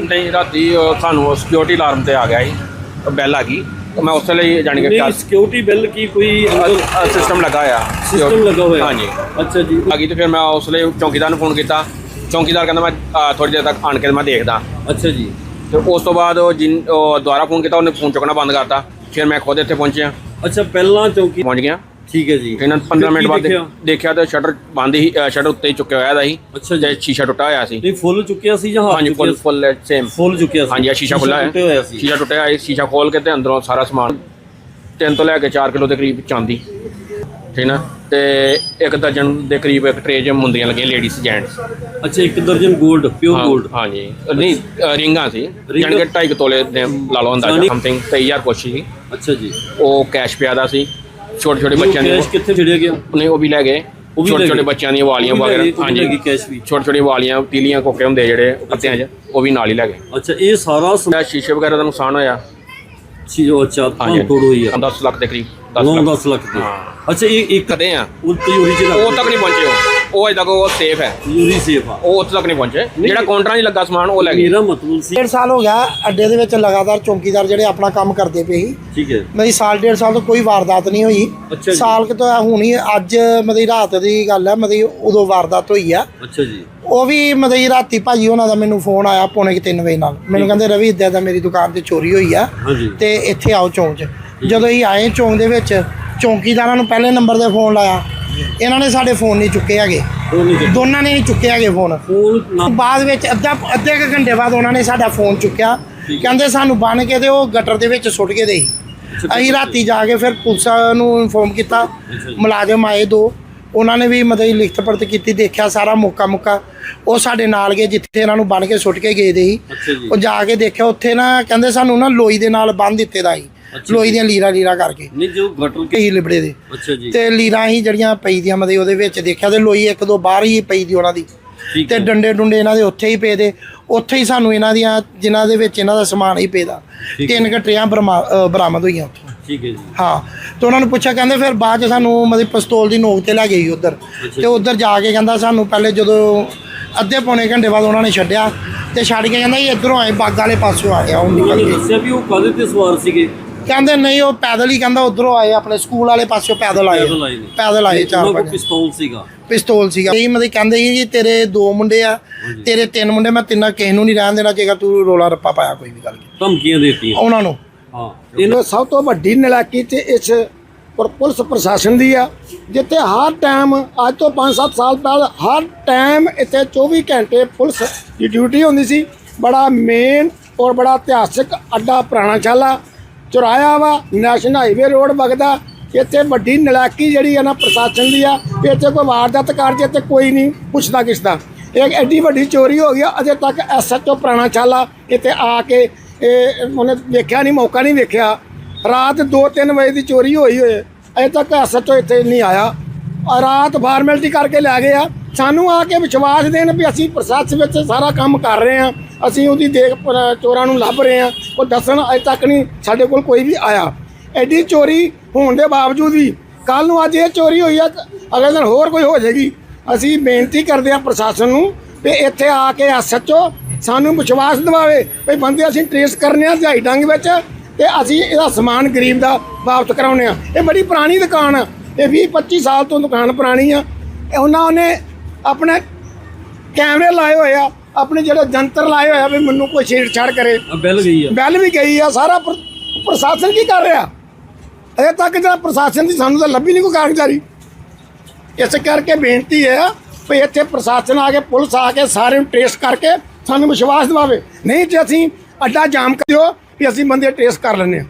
ਨਹੀਂ ਰਾਤੀ ਸਾਨੂੰ ਸਿਕਿਉਰਿਟੀ ਅਲਾਰਮ ਤੇ ਆ ਗਿਆ ਸੀ ਬੈਲ ਆ ਗਈ। ਤਾਂ ਮੈਂ ਉਸੇ ਲਈ ਜਾਣੀ ਕਿ ਨਹੀਂ ਸਿਕਿਉਰਿਟੀ ਬਿੱਲ ਕੀ ਕੋਈ ਸਿਸਟਮ ਲੱਗਾ ਆ ਸਿਸਟਮ ਲੱਗਾ ਹੋਇਆ। ਹਾਂਜੀ। ਅੱਛਾ ਜੀ। ਆ ਗਈ ਤੇ ਫਿਰ ਮੈਂ ਉਸ ਲਈ ਚੌਕੀਦਾਰ ਨੂੰ ਫੋਨ ਕੀਤਾ। ਚੌਕੀਦਾਰ ਕਹਿੰਦਾ ਮੈਂ ਥੋੜੀ ਦੇਰ ਤੱਕ ਆਣ ਕੇ ਮੈਂ ਦੇਖਦਾ। ਅੱਛਾ ਜੀ। ਤੇ ਉਸ ਤੋਂ ਬਾਅਦ ਉਹ ਜਿਨ ਉਹ ਦੁਬਾਰਾ ਫੋਨ ਕੀਤਾ ਉਹਨੇ ਫੋਨ ਚੁੱਕਣਾ ਬੰਦ ਕਰਤਾ। ਫਿਰ ਮੈਂ ਖੁਦ ਇੱਥੇ ਪਹੁੰਚਿਆ। ਅੱਛਾ ਪਹਿਲਾਂ ਚੌਕੀ ਪਹੁੰਚ ਗਿਆ। ਠੀਕ ਹੈ ਜੀ। ਇਹਨਾਂ 15 ਮਿੰਟ ਬਾਅਦ ਦੇਖਿਆ? ਤਾਂ ਸ਼ਟਰ ਬੰਦ ਹੀ ਸ਼ਟਰ ਉੱਤੇ ਹੀ ਚੁੱਕਿਆ ਹੋਇਆ ਦਾ ਸੀ। ਅੱਛਾ ਜੀ। ਸ਼ੀਸ਼ਾ ਟੁੱਟਾ ਹੋਇਆ ਸੀ। ਨਹੀਂ ਫੁੱਲ ਚੁੱਕਿਆ ਸੀ ਜਾਂ ਹਾਂਜੀ ਫੁੱਲ ਫੁੱਲ ਸੇਮ ਫੁੱਲ ਚੁੱਕਿਆ ਸੀ। ਹਾਂਜੀ ਸ਼ੀਸ਼ਾ ਖੁੱਲਾ ਹੈ ਸੀ। ਸ਼ੀਸ਼ਾ ਟੁੱਟਿਆ ਹੈ ਸ਼ੀਸ਼ਾ ਖੋਲ ਕੇ ਤੇ ਅੰਦਰੋਂ ਸਾਰਾ ਸਮਾਨ। ਤਿੰਨ ਤੋਂ ਲੈ ਕੇ 4 ਕਿਲੋ ਦੇ ਕਰੀਬ ਚਾਂਦੀ ਠੀਕ ਨਾ? ਤੇ ਇੱਕ ਦਰਜਨ ਦੇ ਕਰੀਬ ਇੱਕ ਟਰੇ ਚ ਮੁੰਦੀਆਂ ਲੱਗੀਆਂ ਲੇਡੀਜ਼ ਜੈਂਟਸ ਅੱਛਾ ਇੱਕ ਦਰਜਨ 골ਡ ਪਿਓਰ 골ਡ ਹਾਂਜੀ। ਨਹੀਂ ਰਿੰਗਾਂ ਸੀ? ਜਾਣੀ ਕਿ 2.5 ਤੋਲੇ ਦੇ ਲਾ ਲਓ ਅੰਦਾਜ਼ਾ? ਸਮਥਿੰਗ 23000 ਕੁਛ ਸੀ। ਅੱਛਾ ਜੀ। ਉਹ ਕੈਸ਼ ਪਿਆ ਦਾ ਸੀ। ਛੋਟੇ ਛੋਟੇ ਉਹ ਬੱਚਿਆਂ ਦੀ ਕੈਸ਼ ਕਿੱਥੇ ਛਿੜਿਆ ਗਿਆ ਉਹਨੇ ਉਹ ਵੀ ਲੈ ਗਏ। ਉਹ ਵੀ ਛੋਟੇ ਛੋਟੇ? ਬੱਚਿਆਂ ਦੀਆਂ ਵਾਲੀਆਂ ਉਹ ਵਗੈਰਾ ਉਹ ਗਏ ਕੈਸ਼ ਵੀ? ਛੋਟੇ ਛੋਟੇ ਵਾਲੀਆਂ ਤੀਲੀਆਂ ਕੋਕੇ ਹੁੰਦੇ ਜਿਹੜੇ ਪੱਤਿਆਂ 'ਚ ਉਹ ਵੀ ਨਾਲ ਹੀ ਲੈ ਗਏ। ਅੱਛਾ ਇਹ ਸਾਰਾ ਮੇਰਾ ਸ਼ੀਸ਼ੇ ਵਗੈਰਾ ਦਾ ਨੁਕਸਾਨ ਹੋਇਆ। ਚੀਜ਼ ਅੱਛਾ ਹਾਂਜੀ। ਭੰਨ ਤੋੜ ਹੋਈ ਆ। 10 ਲੱਖ ਦੇ ਕਰੀਬ 10 9 ਲੱਖ। 10 ਲੱਖ ਦੇ। ਅੱਛਾ ਇਹ ਇੱਕ ਕਦੇ ਆ? ਉਲਟੀ ਹੋਈ ਚ ਉਹ ਤੱਕ ਨਹੀਂ ਪਹੁੰਚੇ ਉਹ। ਉਹ ਅਜੇ ਤੱਕ ਉਹ ਸੇਫ ਹੈ। ਯੂਰੀ ਸੇਫ ਆ। ਉਹ ਉੱਥੇ ਤੱਕ ਨਹੀਂ ਪਹੁੰਚੇ। ਜਿਹੜਾ ਕਾਊਂਟਰਾਂ 'ਚ ਲੱਗਾ ਸਮਾਨ ਉਹ ਲੈ ਗਏ। ਮੇਰਾ ਮਤਲਬ ਸੀ ਡੇਢ ਸਾਲ ਹੋ ਗਿਆ ਅੱਡੇ ਦੇ ਵਿੱਚ ਲਗਾਤਾਰ ਚੌਕੀਦਾਰ ਜਿਹੜੇ ਆਪਣਾ ਕੰਮ ਕਰਦੇ ਪਏ ਸੀ। ਠੀਕ ਹੈ। ਮੇਰੀ ਸਾਲ ਡੇਢ ਸਾਲ ਤੋਂ ਕੋਈ ਵਾਰਦਾਤ ਨਹੀਂ ਹੋਈ। ਸਾਲ ਕਿ ਤੋਂ ਹੁਣ ਹੀ ਅੱਜ ਮਤਲਬ ਰਾਤ ਦੀ ਗੱਲ ਹੈ ਮਤਲਬ ਉਦੋਂ ਵਾਰਦਾਤ ਹੋਈ ਆ। ਅੱਛਾ ਜੀ। ਉਹ ਵੀ ਮਤਲਬ ਰਾਤੀ ਭਾਜੀ ਉਹਨਾਂ ਦਾ ਮੈਨੂੰ ਫੋਨ ਆਇਆ ਪੌਣੇ ਕੁ ਤਿੰਨ ਵਜੇ ਨਾਲ। ਮੈਨੂੰ ਕਹਿੰਦੇ ਰਵੀ ਇਦਾਂ ਦਾ ਮੇਰੀ ਦੁਕਾਨ ਤੇ ਚੋਰੀ ਹੋਈ ਆ ਤੇ ਇੱਥੇ ਆਓ ਚੌਂਕ 'ਚ। ਜਦੋਂ ਅਸੀਂ ਆਏ ਚੌਂਕ ਦੇ ਵਿੱਚ ਚੌਂਕੀਦਾਰਾਂ ਨੂੰ ਪਹਿਲੇ ਨੰਬਰ ਤੇ ਫੋਨ ਲਾਇਆ। ਇਹਨਾਂ ਨੇ ਸਾਡੇ ਫੋਨ ਨਹੀਂ ਚੁੱਕੇ ਹੈਗੇ। ਦੋਨਾਂ ਨੇ ਨਹੀਂ ਚੁੱਕੇ ਹੈਗੇ ਫੋਨ। ਬਾਅਦ ਵਿੱਚ ਅੱਧਾ ਅੱਧੇ ਕੁ ਘੰਟੇ ਬਾਅਦ ਉਹਨਾਂ ਨੇ ਸਾਡਾ ਫੋਨ ਚੁੱਕਿਆ। ਕਹਿੰਦੇ ਸਾਨੂੰ ਬੰਨ ਕੇ ਤੇ ਉਹ ਗਟਰ ਦੇ ਵਿੱਚ ਸੁੱਟ ਕੇ ਦੇਈ। ਅਸੀਂ ਰਾਤੀ ਜਾ ਕੇ ਫਿਰ ਪੁਲਿਸ ਨੂੰ ਇਨਫੋਰਮ ਕੀਤਾ। ਮੁਲਾਜ਼ਮ ਆਏ ਦੋ। ਉਹਨਾਂ ਨੇ ਵੀ ਮਤਲਬ ਲਿਖਤ ਪੜਤ ਕੀਤੀ ਦੇਖਿਆ ਸਾਰਾ ਮੌਕਾ ਮੁੱਕਾ। ਉਹ ਸਾਡੇ ਨਾਲ ਗਏ ਜਿੱਥੇ ਇਹਨਾਂ ਨੂੰ ਬੰਨ ਕੇ ਸੁੱਟ ਕੇ ਗਏ ਦੇ ਸੀ। ਉਹ ਜਾ ਕੇ ਦੇਖਿਆ ਉੱਥੇ ਨਾ ਕਹਿੰਦੇ ਸਾਨੂੰ ਨਾ ਲੋਈ ਦੇ ਨਾਲ ਬੰਨ ਦਿੱਤੇ ਦਾ ਸੀ। ਲੋਈ ਦੀਆਂ ਲੀਰਾ ਲੀਰਾ ਕਰਕੇ। ਨਹੀਂ ਜੋ ਗਟਰ ਕੇ ਕਈ ਲਿਬੜੇ ਦੇ। ਅੱਛਾ ਜੀ। ਤੇ ਲੀਰਾਂ ਹੀ ਜਿਹੜੀਆਂ ਪਈ ਦੀਆਂ ਮਤਲਬ ਉਹਦੇ ਵਿੱਚ ਦੇਖਿਆ ਤੇ ਲੋਈ ਇੱਕ ਦੋ ਬਾਹਰ ਹੀ ਪਈ ਦੀ ਉਹਨਾਂ ਦੀ। ਤੇ ਹੈ। ਡੰਡੇ ਡੁੰਡੇ ਇਹਨਾਂ ਦੇ ਉੱਥੇ ਹੀ ਪਏ ਦੇ। ਉੱਥੇ ਹੀ ਸਾਨੂੰ ਇਹਨਾਂ ਦੀਆਂ ਜਿਨ੍ਹਾਂ ਦੇ ਵਿੱਚ ਇਹਨਾਂ ਦਾ ਸਮਾਨ ਹੀ ਪਏ ਦਾ। ਠੀਕ ਤਿੰਨ ਘਟਿਆਂ ਬਰਾਮਦ ਹੋਈਆਂ ਉੱਥੋਂ। ਠੀਕ ਹੈ ਜੀ। ਹਾਂ ਤੇ ਉਹਨਾਂ ਨੂੰ ਪੁੱਛਿਆ ਕਹਿੰਦੇ ਫਿਰ ਬਾਅਦ ਚ ਸਾਨੂੰ ਮਤਲਬ ਪਿਸਤੌਲ ਦੀ ਨੋਕ ਤੇ ਲੈ ਗਈ ਉਧਰ। ਤੇ ਉਧਰ ਜਾ ਕੇ ਕਹਿੰਦਾ ਸਾਨੂੰ ਪਹਿਲੇ ਜਦੋਂ ਅੱਧੇ ਪੌਣੇ ਘੰਟੇ ਬਾਅਦ ਉਹਨਾਂ ਨੇ ਛੱਡਿਆ। ਤੇ ਛੱਡ ਕੇ ਕਹਿੰਦਾ ਇਹ ਇਧਰੋਂ ਆਏ ਬਾਗ ਵਾਲੇ ਪਾਸੋਂ ਆ ਗਿਆ ਉਹ ਨਿਕਲ ਕੇ ਦੱਸਿਆ ਵੀ ਉਹ ਕਾਹਦੇ ਤੇ ਸਵਾਰ ਸੀਗੇ? ਕਹਿੰਦੇ ਨਹੀਂ ਉਹ ਪੈਦਲ ਹੀ ਕਹਿੰਦਾ ਉਧਰੋਂ ਆਏ ਆਪਣੇ ਸਕੂਲ ਵਾਲੇ ਪਾਸੋਂ ਪੈਦਲ ਆਏ। ਪੈਦਲ ਆਏ ਨੇ। ਪੈਦਲ ਆਏ ਚਾਰ ਉਹਨਾਂ ਕੋਲ ਪੰਜ। ਪਿਸਤੌਲ ਸੀਗਾ। ਪਿਸਤੌਲ ਸੀਗਾ। ਇਹ ਮਤਲਬ ਕਹਿੰਦੇ ਸੀ ਜੀ ਤੇਰੇ ਦੋ ਮੁੰਡੇ ਆ ਤੇਰੇ ਤਿੰਨ ਮੁੰਡੇ ਮੈਂ ਤਿੰਨਾਂ ਕਿਸੇ ਨੂੰ ਨਹੀਂ ਰਹਿਣ ਦੇਣਾ ਜੇਕਰ ਤੂੰ ਰੋਲਾ ਰੱਪਾ ਪਾਇਆ ਕੋਈ ਵੀ ਗੱਲ ਕੀਤੀ। ਧਮਕੀਆਂ ਦੇਤੀਆਂ। ਉਹਨਾਂ ਨੂੰ। ਹਾਂ। ਇਹ ਸਭ ਤੋਂ ਵੱਡੀ ਨਲਾਇਕੀ ਤੇ ਇਸ ਪਰ ਪੁਲਿਸ ਪ੍ਰਸ਼ਾਸਨ ਦੀ ਆ ਜਿੱਥੇ ਹਰ ਟਾਈਮ ਅੱਜ ਤੋਂ 5-7 ਸਾਲ ਪਹਿਲਾਂ ਹਰ ਟਾਈਮ ਇੱਥੇ 24 ਘੰਟੇ ਪੁਲਿਸ ਦੀ ਡਿਊਟੀ ਹੁੰਦੀ ਸੀ। ਬੜਾ ਮੇਨ ਔਰ ਬੜਾ ਇਤਿਹਾਸਿਕ ਅੱਡਾ ਪੁਰਾਣਾ ਛਾਲਾ। ਚੁਰਾਇਆ ਵਾ ਨੈਸ਼ਨਲ ਹਾਈਵੇ ਰੋਡ ਵਗਦਾ, ਇੱਥੇ ਵੱਡੀ ਨਲਾਇਕੀ ਜਿਹੜੀ ਆ ਨਾ ਪ੍ਰਸ਼ਾਸਨ ਦੀ ਆ ਵੀ ਇੱਥੇ ਕੋਈ ਵਾਰਦਾਤ ਕਰ ਇੱਥੇ ਕੋਈ ਨਹੀਂ, ਪੁੱਛਦਾ ਕਿਸਦਾ। ਇਹ ਐਡੀ ਵੱਡੀ ਚੋਰੀ ਹੋ ਗਈ ਅਜੇ ਤੱਕ ਐਸਐਚਓ ਪੁਰਾਣਾ ਛਾਲਾ ਇੱਥੇ ਆ ਕੇ, ਇਹ ਉਹਨੇ ਵੇਖਿਆ ਨਹੀਂ, ਮੌਕਾ ਨਹੀਂ ਵੇਖਿਆ। ਰਾਤ 2-3 ਵਜੇ ਦੀ ਚੋਰੀ ਹੋਈ ਹੋਏ ਅਜੇ ਤੱਕ ਐਸਐਚਓ ਇੱਥੇ ਨਹੀਂ ਆਇਆ। ਰਾਤ ਫਾਰਮੈਲਿਟੀ ਕਰਕੇ ਲੈ ਗਏ ਆ ਸਾਨੂੰ ਆ ਕੇ ਵਿਸ਼ਵਾਸ ਦੇਣ ਵੀ ਅਸੀਂ ਪ੍ਰੋਸੈਸ ਵਿੱਚ ਸਾਰਾ ਕੰਮ ਕਰ ਰਹੇ ਹਾਂ, ਅਸੀਂ ਉਹਦੀ ਦੇਖ ਚੋਰਾਂ ਨੂੰ ਲੱਭ ਰਹੇ ਹਾਂ, ਉਹ ਦੱਸਣ ਅਜੇ ਤੱਕ ਨਹੀਂ ਸਾਡੇ ਕੋਲ ਕੋਈ ਵੀ ਆਇਆ। ਐਡੀ ਚੋਰੀ ਹੋਣ ਦੇ ਬਾਵਜੂਦ ਵੀ ਕੱਲ ਨੂੰ ਅੱਜ ਇਹ ਚੋਰੀ ਹੋਈ ਆ, ਅਗਲੇ ਦਿਨ ਹੋਰ ਕੋਈ ਹੋ ਜਾਏਗੀ। ਅਸੀਂ ਬੇਨਤੀ ਕਰਦੇ ਹਾਂ ਪ੍ਰਸ਼ਾਸਨ ਨੂੰ ਵੀ ਇੱਥੇ ਆ ਕੇ ਐਸਐਚਓ ਸਾਨੂੰ ਵਿਸ਼ਵਾਸ ਦਿਵਾਵੇ ਵੀ ਬੰਦੇ ਅਸੀਂ ਟ੍ਰੇਸ ਕਰਨੇ ਆ ਦਿਹਾੜੀ ਡੰਗ ਵਿੱਚ ਤੇ ਅਸੀਂ ਇਹਦਾ ਸਮਾਨ ਗਰੀਬ ਦਾ ਵਾਪਸ ਕਰਾਉਨੇ ਆ ਇਹ ਬੜੀ ਪੁਰਾਣੀ ਦੁਕਾਨ ਆ, ਇਹ 20 25 ਸਾਲ ਤੋਂ ਦੁਕਾਨ ਪੁਰਾਣੀ ਆ। ਉਹਨਾਂ ਨੇ ਆਪਣੇ ਕੈਮਰੇ ਲਾਏ ਹੋਏ ਆ ਆਪਣੇ ਜਿਹੜੇ ਜੰਤਰ ਲਾਏ ਹੋਏ ਆ ਵੀ ਮੈਨੂੰ ਕੋਈ ਛੇੜਛਾੜ ਕਰੇ। ਬੈਲ ਗਈ ਆ। ਬੈਲ ਵੀ ਗਈ ਆ ਸਾਰਾ ਪ੍ਰ- ਪ੍ਰਸ਼ਾਸਨ ਕੀ ਕਰ ਰਿਹਾ? ਅਜੇ ਤੱਕ ਜਿਹੜਾ ਪ੍ਰਸ਼ਾਸਨ ਦੀ ਸਾਨੂੰ ਤਾਂ ਲੱਭੀ ਨਹੀਂ ਕੋਈ ਕਾਰਗੁਜ਼ਾਰੀ ਇਸ ਕਰਕੇ ਬੇਨਤੀ ਹੈ ਵੀ ਇੱਥੇ ਪ੍ਰਸ਼ਾਸਨ ਆ ਕੇ ਪੁਲਿਸ ਆ ਕੇ ਸਾਰੇ ਨੂੰ ਟ੍ਰੇਸ ਕਰਕੇ ਸਾਨੂੰ ਵਿਸ਼ਵਾਸ ਦਿਵਾਵੇ। ਨਹੀਂ ਤੇ ਅਸੀਂ ਅੱਡਾ ਜਾਮ ਕਰ ਦਿਓ ਵੀ ਅਸੀਂ ਬੰਦੇ ਟ੍ਰੇਸ ਕਰ ਲੈਂਦੇ ਹਾਂ।